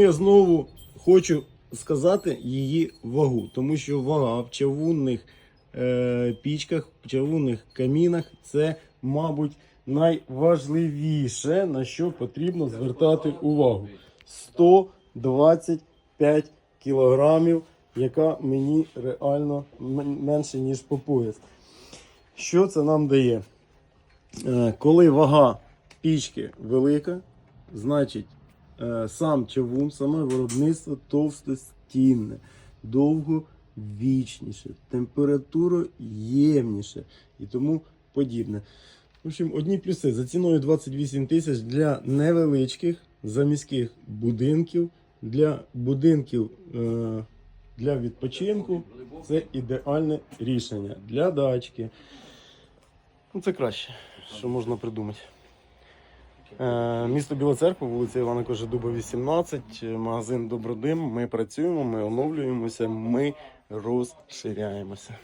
Я знову хочу сказати її вагу, тому що вага в чавунних е, пічках, в чавунних камінах це, мабуть, найважливіше, на що потрібно звертати увагу. 125 кілограмів, яка мені реально менше, ніж по пояс. Що це нам дає? Е, Коли вага пічки велика, значить сам чавун, саме виробництво товстостінне, довговічніше, температуроємніше і тому подібне. В общем, одні плюси за ціною 28 тисяч для невеличких заміських будинків, для будинків е, для відпочинку. Це ідеальне рішення для дачки. Ну, це краще, що можна придумати. Е, Місто Біла Церква, вулиця Івана Кожедуба, 18, е, магазин Добродим. Ми працюємо, ми оновлюємося, ми розширяємося.